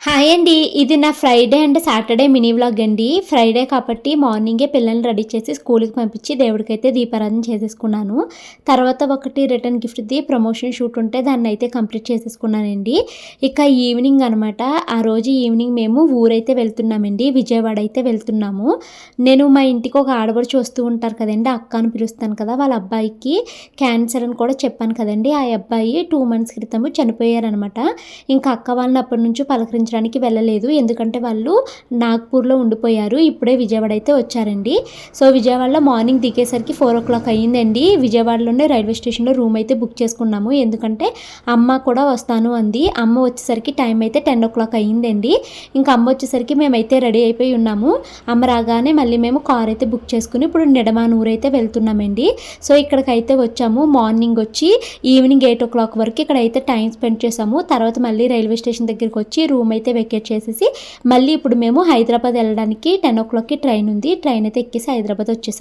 Hi అండి. ఇది నా Friday and Saturday mini vlog అండి. ఫ్రైడే కాబట్టి మార్నింగే పిల్లల్ని రెడీ చేసి స్కూల్కి పంపించి దేవుడికైతే దీపారాధన చేసేసుకున్నాను. తర్వాత ఒకటి రిటర్న్ గిఫ్ట్ది ప్రమోషన్ షూట్ ఉంటే దాన్ని అయితే కంప్లీట్ చేసేసుకున్నానండి. ఇక ఈవినింగ్ అనమాట ఆ రోజు ఈవినింగ్ మేము ఊరైతే వెళ్తున్నామండి. విజయవాడ అయితే వెళ్తున్నాము. నేను మా ఇంటికి ఒక ఆడబడి చూస్తూ ఉంటారు కదండి. అక్క అని పిలుస్తాను కదా వాళ్ళ అబ్బాయికి. క్యాన్సర్ అని కూడా చెప్పాను కదండి. ఆ అబ్బాయి టూ మంత్స్ క్రితము చనిపోయారనమాట ఇంకా అక్క వాళ్ళని అప్పటి నుంచి పలకరించి దర్శించడానికి వెళ్ళలేదు. ఎందుకంటే వాళ్ళు నాగ్పూర్లో ఉండిపోయారు. ఇప్పుడే విజయవాడ అయితే వచ్చారండి. సో విజయవాడలో మార్నింగ్ దిగేసరికి ఫోర్ ఓ క్లాక్ అయ్యిందండి. విజయవాడలోనే రైల్వే స్టేషన్లో రూమ్ అయితే బుక్ చేసుకున్నాము. ఎందుకంటే అమ్మ కూడా వస్తాను అంది. అమ్మ వచ్చేసరికి టైం అయితే టెన్ ఓ క్లాక్ అయ్యిందండి. ఇంకా అమ్మ వచ్చేసరికి మేమైతే రెడీ అయిపోయి ఉన్నాము. అమ్మ రాగానే మళ్ళీ మేము కార్ అయితే బుక్ చేసుకుని ఇప్పుడు నిడమానూరు అయితే వెళ్తున్నామండి. సో ఇక్కడికైతే వచ్చాము. మార్నింగ్ వచ్చి ఈవినింగ్ ఎయిట్ ఓ క్లాక్ వరకు ఇక్కడైతే టైం స్పెండ్ చేసాము. తర్వాత మళ్ళీ రైల్వే స్టేషన్ దగ్గరికి వచ్చి రూమ్ అయితే వెకేట్ చేసేసి మళ్ళీ ఇప్పుడు మేము హైదరాబాద్ వెళ్ళడానికి టెన్ ఓ క్లాక్కి ట్రైన్ ఉంది. ట్రైన్ అయితే ఎక్కేసి హైదరాబాద్ వచ్చేసాం.